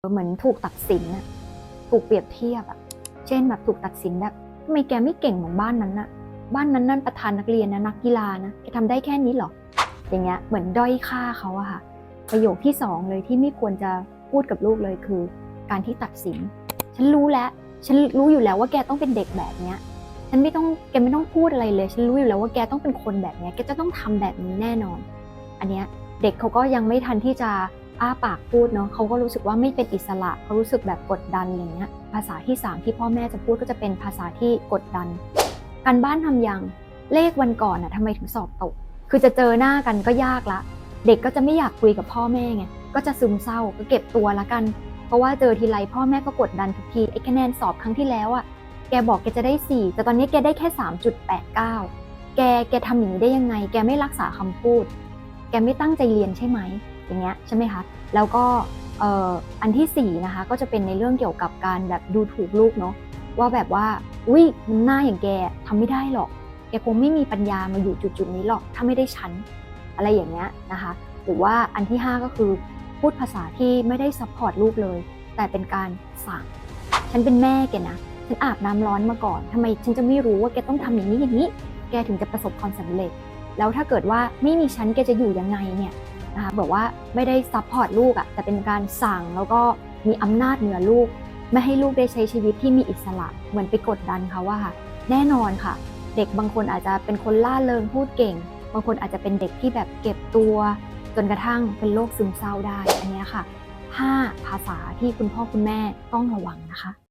เหมือนถูกตัดสินอะถูกเปรียบเทียบอะเช่นแบบถูกตัดสินแบบทำไมแกไม่เก่งเหมือนบ้านนั้นอะบ้านนั้นนั่นประธานนักเรียนนะนักกีฬานะแกทำได้แค่นี้เหรออย่างเงี้ยเหมือนด้อยค่าเขาอะค่ะประโยคที่สองเลยที่ไม่ควรจะพูดกับลูกเลยคือ การที่ตัดสิน ฉันรู้แล้วฉันรู้อยู่แล้วว่าแกต้องเป็นเด็กแบบเนี้ยฉันไม่ต้องแกไม่ต้องพูดอะไรเลย ฉันรู้อยู่แล้วว่าแกต้องเป็นคนแบบเนี้ยแกจะต้องทำแบบนี้แน่นอน อันเนี้ยเด็กเขาก็ยังไม่ทันที่จะ อ้าปากพูดเนาะเขาก็รู้สึกว่าไม่เป็นอิสระเขารู้สึกแบบกดดันอะไรเงี้ยภาษาที่สามที่พ่อแม่จะพูดก็จะเป็นภาษาที่กดดัน การบ้านทำยังเลขวันก่อนอะทำไมถึงสอบตก คือจะเจอหน้ากันก็ยากละ เด็กก็จะไม่อยากคุยกับพ่อแม่ไงก็จะซึมเศร้าก็เก็บตัวละกัน เพราะว่าเจอทีไรพ่อแม่ก็กดดันทุกทีไอ้คะแนนสอบครั้งที่แล้วอะแกบอกแกจะได้ 4 แต่ตอนนี้แกได้แค่ 3.89 แกแกทำอย่างนี้ได้ยังไง แกไม่รักษาคำพูด แกไม่ตั้งใจเรียนใช่ไหม อย่างเงี้ยใช่ไหมคะแล้วก็อันที่สี่นะคะก็จะเป็นในเรื่องเกี่ยวกับการแบบดูถูกลูกเนาะว่าแบบว่าอุ้ยมันหน้าอย่างแกทำไม่ได้หรอกแกคงไม่มีปัญญามาอยู่จุดๆนี้หรอกถ้าไม่ได้ฉันอะไรอย่างเงี้ยนะคะหรือว่าอันที่ 5 ก็คือพูดภาษาที่ไม่ได้ซัพพอร์ตลูกเลย แต่เป็นการสั่งฉันเป็นแม่แกนะฉันอาบน้ำร้อนมาก่อนทำไมฉันจะไม่รู้ว่าแกต้องทำอย่างนี้อย่างนี้ แกถึงจะประสบความสำเร็จ แล้วถ้าเกิดว่าไม่มีฉันแกจะอยู่ยังไงเนี่ย นะคะบอกว่าไม่ได้ซัพพอร์ตลูกอะแต่เป็นการสั่งแล้วก็มีอำนาจเหนือลูก ไม่ให้ลูกได้ใช้ชีวิตที่มีอิสระเหมือนไปกดดันเขาว่าค่ะ แน่นอนค่ะ เด็กบางคนอาจจะเป็นคนล่าเริงพูดเก่ง บางคนอาจจะเป็นเด็กที่แบบเก็บตัว จนกระทั่งเป็นโรคซึมเศร้าได้อันนี้ค่ะ 5 ภาษาที่คุณพ่อคุณแม่ต้องระวังนะคะ